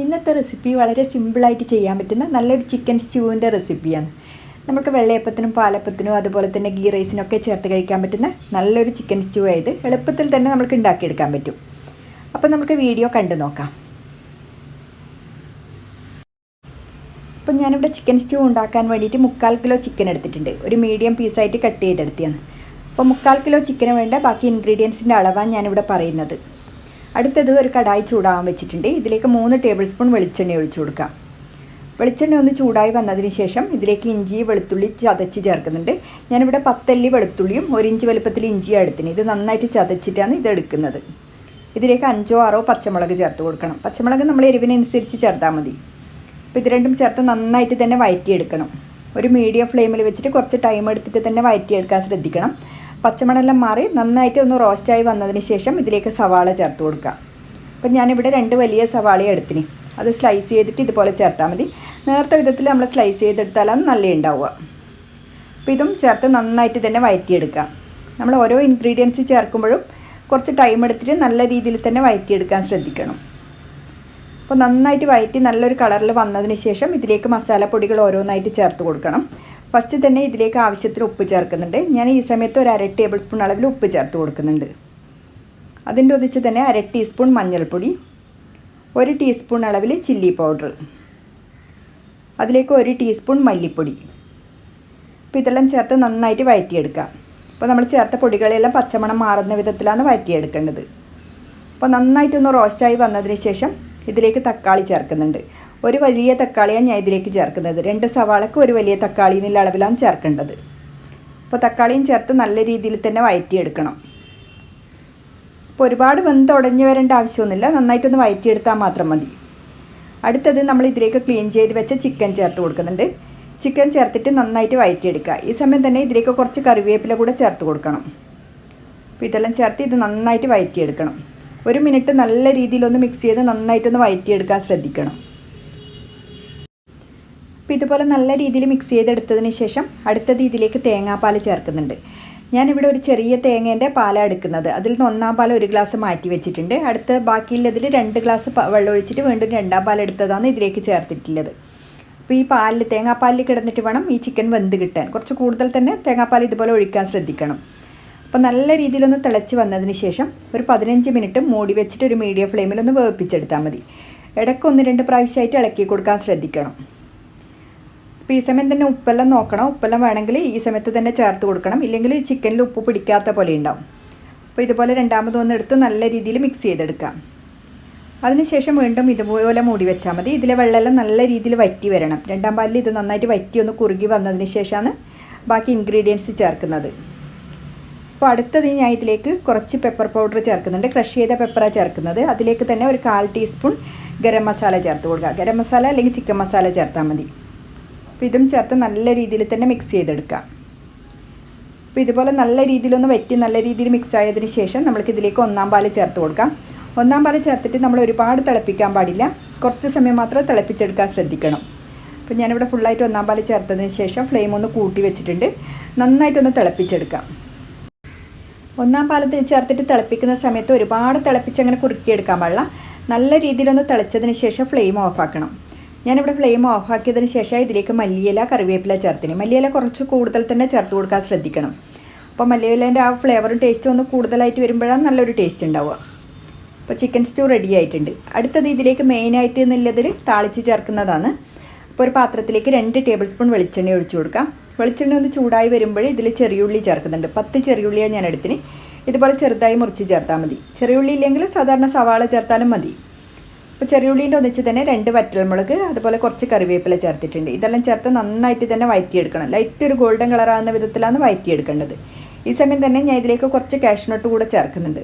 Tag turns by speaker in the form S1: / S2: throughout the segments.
S1: ഇന്നത്തെ റെസിപ്പി വളരെ സിമ്പിളായിട്ട് ചെയ്യാൻ പറ്റുന്ന നല്ലൊരു ചിക്കൻ സ്റ്റൂവിന്റെ റെസിപ്പിയാണ് നമുക്ക് വെള്ളയപ്പത്തിനും പാലപ്പത്തിനും അതുപോലെ തന്നെ ഗീ റൈസിനൊക്കെ ചേർത്ത് കഴിക്കാൻ പറ്റുന്ന നല്ലൊരു ചിക്കൻ സ്റ്റൂ ആയത് എളുപ്പത്തിൽ തന്നെ നമുക്ക് ഉണ്ടാക്കിയെടുക്കാൻ പറ്റും. അപ്പോൾ നമുക്ക് വീഡിയോ കണ്ടു നോക്കാം. അപ്പം ഞാനിവിടെ ചിക്കൻ സ്റ്റൂ ഉണ്ടാക്കാൻ വേണ്ടിയിട്ട് മുക്കാൽ കിലോ ചിക്കൻ എടുത്തിട്ടുണ്ട്. ഒരു മീഡിയം പീസായിട്ട് കട്ട് ചെയ്തെടുത്തിയാണ് അപ്പോൾ മുക്കാൽ കിലോ ചിക്കന് വേണ്ട ബാക്കി ഇൻഗ്രീഡിയൻസിന്റെ അളവാണ് ഞാനിവിടെ പറയുന്നത്. അടുത്തത് ഒരു കടായി ചൂടാവാൻ വെച്ചിട്ടുണ്ട്. ഇതിലേക്ക് മൂന്ന് ടേബിൾ സ്പൂൺ വെളിച്ചെണ്ണ ഒഴിച്ചു കൊടുക്കാം. വെളിച്ചെണ്ണ ഒന്ന് ചൂടായി വന്നതിന് ശേഷം ഇതിലേക്ക് ഇഞ്ചി വെളുത്തുള്ളി ചതച്ച് ചേർക്കുന്നുണ്ട്. ഞാനിവിടെ പത്തല്ലി വെളുത്തുള്ളിയും ഒരു ഇഞ്ച് വലുപ്പത്തിൽ ഇഞ്ചിയും എടുത്തിന്. ഇത് നന്നായിട്ട് ചതച്ചിട്ടാണ് ഇത് എടുക്കുന്നത്. ഇതിലേക്ക് അഞ്ചോ ആറോ പച്ചമുളക് ചേർത്ത് കൊടുക്കണം. പച്ചമുളക് നമ്മൾ എരിവിനനുസരിച്ച് ചേർത്താൽ മതി. അപ്പോൾ ഇത് രണ്ടും ചേർത്ത് നന്നായിട്ട് തന്നെ വഴറ്റിയെടുക്കണം ഒരു മീഡിയം ഫ്ലെയിമിൽ വെച്ചിട്ട് കുറച്ച് ടൈം എടുത്തിട്ട് തന്നെ വഴറ്റിയെടുക്കാൻ ശ്രദ്ധിക്കണം. പച്ചമണെല്ലാം മാറി നന്നായിട്ട് ഒന്ന് റോസ്റ്റായി വന്നതിന് ശേഷം ഇതിലേക്ക് സവാള ചേർത്ത് കൊടുക്കുക. അപ്പം ഞാനിവിടെ രണ്ട് വലിയ സവാള എടുത്തിന്. അത് സ്ലൈസ് ചെയ്തിട്ട് ഇതുപോലെ ചേർത്താൽ മതി. നേർത്ത വിധത്തിൽ നമ്മൾ സ്ലൈസ് ചെയ്തെടുത്താലാണ് നല്ല ഉണ്ടാവുക. അപ്പം ഇതും ചേർത്ത് നന്നായിട്ട് തന്നെ വഴറ്റിയെടുക്കാം നമ്മൾ ഓരോ ഇൻഗ്രീഡിയൻസ് ചേർക്കുമ്പോഴും കുറച്ച് ടൈം എടുത്തിട്ട് നല്ല രീതിയിൽ തന്നെ വഴറ്റിയെടുക്കാൻ ശ്രദ്ധിക്കണം. അപ്പോൾ നന്നായിട്ട് വയറ്റി നല്ലൊരു കളറിൽ വന്നതിന് ശേഷം ഇതിലേക്ക് മസാലപ്പൊടികൾ ഓരോന്നായിട്ട് ചേർത്ത് കൊടുക്കണം. ഫസ്റ്റ് തന്നെ ഇതിലേക്ക് ആവശ്യത്തിന് ഉപ്പ് ചേർക്കുന്നുണ്ട്. ഞാൻ ഈ സമയത്ത് ഒരു അര ടേബിൾ സ്പൂൺ അളവിൽ ഉപ്പ് ചേർത്ത് കൊടുക്കുന്നുണ്ട്. അതിന്റെ ഒന്നിച്ച് തന്നെ അര ടീസ്പൂൺ മഞ്ഞൾപ്പൊടി ഒരു ടീസ്പൂൺ അളവിൽ ചില്ലി പൗഡർ അതിലേക്ക് ഒരു ടീസ്പൂൺ മല്ലിപ്പൊടി. അപ്പോൾ ഇതെല്ലാം ചേർത്ത് നന്നായിട്ട് വഴറ്റിയെടുക്കാം അപ്പോൾ നമ്മൾ ചേർത്ത പൊടികളെല്ലാം പച്ചമണം മാറുന്ന വിധത്തിലാണ് വഴറ്റിയെടുക്കേണ്ടത് അപ്പോൾ നന്നായിട്ടൊന്ന് റോസ്റ്റായി വന്നതിന് ശേഷം ഇതിലേക്ക് തക്കാളി ചേർക്കുന്നുണ്ട്. ഒരു വലിയ തക്കാളിയാണ് ഞാൻ ഇതിലേക്ക് ചേർക്കുന്നത്. രണ്ട് സവാളക്ക് ഒരു വലിയ തക്കാളി എന്നുള്ള അളവിലാണ് ചേർക്കേണ്ടത്. അപ്പോൾ തക്കാളിയും ചേർത്ത് നല്ല രീതിയിൽ തന്നെ വഴറ്റിയെടുക്കണം അപ്പോൾ ഒരുപാട് വെന്ത് ഉടഞ്ഞു വരേണ്ട ആവശ്യമൊന്നുമില്ല. നന്നായിട്ടൊന്ന് വഴറ്റിയെടുത്താൽ മാത്രം മതി. അടുത്തത് നമ്മൾ ഇതിലേക്ക് ക്ലീൻ ചെയ്ത് വെച്ച ചിക്കൻ ചേർത്ത് കൊടുക്കുന്നുണ്ട്. ചിക്കൻ ചേർത്തിട്ട് നന്നായിട്ട് വഴറ്റിയെടുക്കുക ഈ സമയം തന്നെ ഇതിലേക്ക് കുറച്ച് കറിവേപ്പില കൂടെ ചേർത്ത് കൊടുക്കണം. അപ്പോൾ ഇതെല്ലാം ചേർത്ത് ഇത് നന്നായിട്ട് വഴറ്റിയെടുക്കണം ഒരു മിനിറ്റ് നല്ല രീതിയിലൊന്ന് മിക്സ് ചെയ്ത് നന്നായിട്ടൊന്ന് വഴറ്റിയെടുക്കാൻ ശ്രദ്ധിക്കണം. അപ്പോൾ ഇതുപോലെ നല്ല രീതിയിൽ മിക്സ് ചെയ്തെടുത്തതിന് ശേഷം അടുത്തത് ഇതിലേക്ക് തേങ്ങാപ്പാൽ ചേർക്കുന്നുണ്ട്. ഞാനിവിടെ ഒരു ചെറിയ തേങ്ങേന്റെ പാലാണ് എടുക്കുന്നത്. അതിൽ നിന്ന് ഒന്നാം പാൽ ഒരു ഗ്ലാസ് മാറ്റി വെച്ചിട്ടുണ്ട്. അടുത്ത ബാക്കിയുള്ളതിൽ രണ്ട് ഗ്ലാസ് വെള്ളം ഒഴിച്ചിട്ട് വീണ്ടും രണ്ടാം പാൽ എടുത്തതാണ് ഇതിലേക്ക് ചേർത്തിട്ടുള്ളത്. അപ്പോൾ ഈ പാലിൽ തേങ്ങാപ്പാലിൽ കിടന്നിട്ട് വേണം ഈ ചിക്കൻ വെന്ത് കിട്ടാൻ. കുറച്ച് കൂടുതൽ തന്നെ തേങ്ങാപ്പാൽ ഇതുപോലെ ഒഴിക്കാൻ ശ്രദ്ധിക്കണം. അപ്പോൾ നല്ല രീതിയിലൊന്ന് തിളച്ച് വന്നതിന് ശേഷം ഒരു പതിനഞ്ച് മിനിറ്റ് മൂടി വെച്ചിട്ട് ഒരു മീഡിയം ഫ്ലെയിമിൽ ഒന്ന് വേവിപ്പിച്ചെടുത്താൽ മതി. ഇടയ്ക്ക് ഒന്ന് രണ്ട് പ്രാവശ്യമായിട്ട് ഇളക്കി കൊടുക്കാൻ ശ്രദ്ധിക്കണം. അപ്പോൾ ഈ സമയം തന്നെ ഉപ്പെല്ലാം നോക്കണം. ഉപ്പെല്ലാം വേണമെങ്കിൽ ഈ സമയത്ത് തന്നെ ചേർത്ത് കൊടുക്കണം. ഇല്ലെങ്കിൽ ചിക്കനിൽ ഉപ്പ് പിടിക്കാത്ത പോലെ ഉണ്ടാവും. അപ്പോൾ ഇതുപോലെ രണ്ടാമത് ഒന്ന് എടുത്ത് നല്ല രീതിയിൽ മിക്സ് ചെയ്തെടുക്കാം. അതിനുശേഷം വീണ്ടും ഇതുപോലെ മൂടി വെച്ചാൽ മതി. ഇതിലെ വെള്ളമെല്ലാം നല്ല രീതിയിൽ വറ്റി വരണം. രണ്ടാം പാലിൽ ഇത് നന്നായിട്ട് വറ്റി ഒന്ന് കുറുകി വന്നതിന് ശേഷമാണ് ബാക്കി ഇൻഗ്രീഡിയൻസ് ചേർക്കുന്നത്. അപ്പോൾ അടുത്തത് ഞാൻ ഇതിലേക്ക് കുറച്ച് പെപ്പർ പൗഡർ ചേർക്കുന്നുണ്ട്. ക്രഷ് ചെയ്ത പെപ്പറാണ് ചേർക്കുന്നത്. അതിലേക്ക് തന്നെ ഒരു കാൽ ടീസ്പൂൺ ഗരം മസാല ചേർത്ത് കൊടുക്കുക. ഗരം മസാല അല്ലെങ്കിൽ ചിക്കൻ മസാല ചേർത്താൽ മതി. അപ്പോൾ ഇതും ചേർത്ത് നല്ല രീതിയിൽ തന്നെ മിക്സ് ചെയ്തെടുക്കാം. അപ്പോൾ ഇതുപോലെ നല്ല രീതിയിലൊന്ന് വറ്റി നല്ല രീതിയിൽ മിക്സ് ആയതിന് ശേഷം നമുക്ക് ഇതിലേക്ക് ഒന്നാം പാൽ ചേർത്ത് കൊടുക്കാം. ഒന്നാം പാൽ ചേർത്തിട്ട് നമ്മൾ ഒരുപാട് തിളപ്പിക്കാൻ പാടില്ല. കുറച്ച് സമയം മാത്രം തിളപ്പിച്ചെടുക്കാൻ ശ്രദ്ധിക്കണം. അപ്പോൾ ഞാനിവിടെ ഫുള്ളായിട്ട് ഒന്നാം പാൽ ചേർത്തതിന് ശേഷം ഫ്ലെയിം ഒന്ന് കൂട്ടി വെച്ചിട്ടുണ്ട്. നന്നായിട്ടൊന്ന് തിളപ്പിച്ചെടുക്കാം. ഒന്നാം പാലത്ത് ചേർത്തിട്ട് തിളപ്പിക്കുന്ന സമയത്ത് ഒരുപാട് തിളപ്പിച്ച് അങ്ങനെ കുറുക്കിയെടുക്കാൻ പാടില്ല. നല്ല രീതിയിലൊന്ന് തിളച്ചതിന് ശേഷം ഫ്ലെയിം ഓഫാക്കണം ഞാനിവിടെ ഫ്ലെയിം ഓഫാക്കിയതിന് ശേഷം ഇതിലേക്ക് മല്ലിയില കറിവേപ്പില ചേർത്തിന്. മല്ലിയില കുറച്ച് കൂടുതൽ തന്നെ ചേർത്ത് കൊടുക്കാൻ ശ്രദ്ധിക്കണം. അപ്പോൾ മല്ലിയിലേന്റെ ആ ഫ്ലേവറും ടേസ്റ്റും ഒന്ന് കൂടുതലായിട്ട് വരുമ്പോഴാണ് നല്ലൊരു ടേസ്റ്റ് ഉണ്ടാവുക. അപ്പോൾ ചിക്കൻ സ്റ്റൂ റെഡി ആയിട്ടുണ്ട്. അടുത്തത് ഇതിലേക്ക് മെയിനായിട്ട് എന്നുള്ളതിൽ താളിച്ച് ചേർക്കുന്നതാണ്. അപ്പോൾ ഒരു പാത്രത്തിലേക്ക് രണ്ട് ടേബിൾ സ്പൂൺ വെളിച്ചെണ്ണ ഒഴിച്ചു കൊടുക്കാം. വെളിച്ചെണ്ണ ഒന്ന് ചൂടായി വരുമ്പോൾ ഇതിൽ ചെറിയുള്ളി ചേർക്കുന്നുണ്ട്. പത്ത് ചെറിയുള്ളിയാണ് ഞാൻ എടുത്തിന്. ഇതുപോലെ ചെറുതായി മുറിച്ച് ചേർത്താൽ മതി. ചെറിയുള്ളി ഇല്ലെങ്കിൽ സാധാരണ സവാള ചേർത്താലും മതി. അപ്പോൾ ചെറിയുള്ളീന്റെ ഒന്നിച്ച് തന്നെ രണ്ട് വറ്റൽമുളക് അതുപോലെ കുറച്ച് കറിവേപ്പില ചേർത്തിട്ടുണ്ട്. ഇതെല്ലാം ചേർത്ത് നന്നായിട്ട് തന്നെ വഴറ്റിയെടുക്കണം ലൈറ്റ് ഒരു ഗോൾഡൻ കളറാകുന്ന വിധത്തിലാണ് വഴറ്റിയെടുക്കേണ്ടത് ഈ സമയം തന്നെ ഞാൻ ഇതിലേക്ക് കുറച്ച് കാഷ്നട്ട് കൂടെ ചേർക്കുന്നുണ്ട്.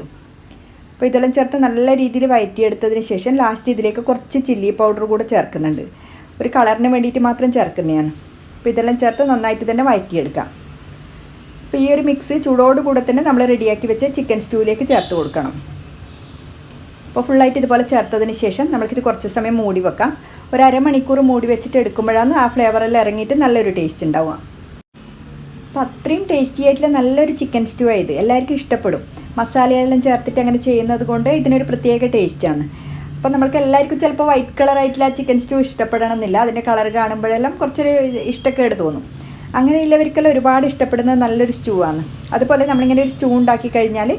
S1: അപ്പോൾ ഇതെല്ലാം ചേർത്ത് നല്ല രീതിയിൽ വഴറ്റിയെടുത്തതിന് ശേഷം ലാസ്റ്റ് ഇതിലേക്ക് കുറച്ച് ചില്ലി പൗഡർ കൂടെ ചേർക്കുന്നുണ്ട്. ഒരു കളറിന് വേണ്ടിയിട്ട് മാത്രം ചേർക്കുന്നതാണ്. അപ്പോൾ ഇതെല്ലാം ചേർത്ത് നന്നായിട്ട് തന്നെ വഴറ്റിയെടുക്കാം അപ്പോൾ ഈ ഒരു മിക്സ് ചൂടോടുകൂടെ തന്നെ നമ്മൾ റെഡിയാക്കി വെച്ച ചിക്കൻ സ്റ്റൂവിലേക്ക് ചേർത്ത് കൊടുക്കണം. അപ്പോൾ ഫുള്ളായിട്ട് ഇതുപോലെ ചേർത്തതിന് ശേഷം നമുക്കിത് കുറച്ച് സമയം മൂടി വെക്കാം. ഒരു അരമണിക്കൂർ മൂടി വെച്ചിട്ട് എടുക്കുമ്പോഴാണ് ആ ഫ്ലേവറിൽ ഇറങ്ങിയിട്ട് നല്ലൊരു ടേസ്റ്റ് ഉണ്ടാവുക. അപ്പോൾ അത്രയും ടേസ്റ്റി ആയിട്ടുള്ള നല്ലൊരു ചിക്കൻ സ്റ്റൂ ആയത് എല്ലാവർക്കും ഇഷ്ടപ്പെടും. മസാലയെല്ലാം ചേർത്തിട്ട് അങ്ങനെ ചെയ്യുന്നത് കൊണ്ട് ഇതിനൊരു പ്രത്യേക ടേസ്റ്റാണ് അപ്പോൾ നമ്മൾക്ക് എല്ലാവർക്കും ചിലപ്പോൾ വൈറ്റ് കളറായിട്ടുള്ള ചിക്കൻ സ്റ്റൂ ഇഷ്ടപ്പെടണമെന്നില്ല. അതിന്റെ കളർ കാണുമ്പോഴെല്ലാം കുറച്ചൊരു ഇഷ്ടക്കേട് തോന്നും. അങ്ങനെയുള്ളവർക്കെല്ലാം ഒരുപാട് ഇഷ്ടപ്പെടുന്ന നല്ലൊരു സ്റ്റൂ ആണ് അതുപോലെ നമ്മളിങ്ങനെ ഒരു സ്റ്റൂ ഉണ്ടാക്കി കഴിഞ്ഞാൽ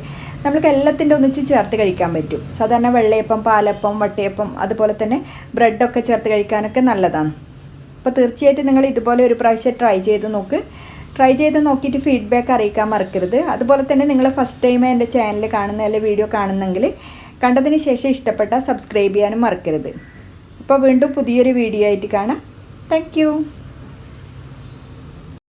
S1: നമുക്ക് എല്ലാത്തിന്റെ ഒന്നിച്ച് ചേർത്ത് കഴിക്കാൻ പറ്റും. സാധാരണ വെള്ളയപ്പം പാലപ്പം വട്ടയപ്പം അതുപോലെ തന്നെ ബ്രെഡൊക്കെ ചേർത്ത് കഴിക്കാനൊക്കെ നല്ലതാണ്. അപ്പോൾ തീർച്ചയായിട്ടും നിങ്ങൾ ഇതുപോലെ ഒരു പ്രാവശ്യം ട്രൈ ചെയ്ത് നോക്ക്. ട്രൈ ചെയ്ത് നോക്കിയിട്ട് ഫീഡ്ബാക്ക് അറിയിക്കാൻ മറക്കരുത്. അതുപോലെ തന്നെ നിങ്ങൾ ഫസ്റ്റ് ടൈം എന്റെ ചാനൽ കാണുന്ന അല്ലെങ്കിൽ വീഡിയോ കാണുന്നെങ്കിൽ കണ്ടതിന് ശേഷം ഇഷ്ടപ്പെട്ടാൽ സബ്സ്ക്രൈബ് ചെയ്യാനും മറക്കരുത്. അപ്പോൾ വീണ്ടും പുതിയൊരു വീഡിയോ ആയിട്ട് കാണാം. താങ്ക്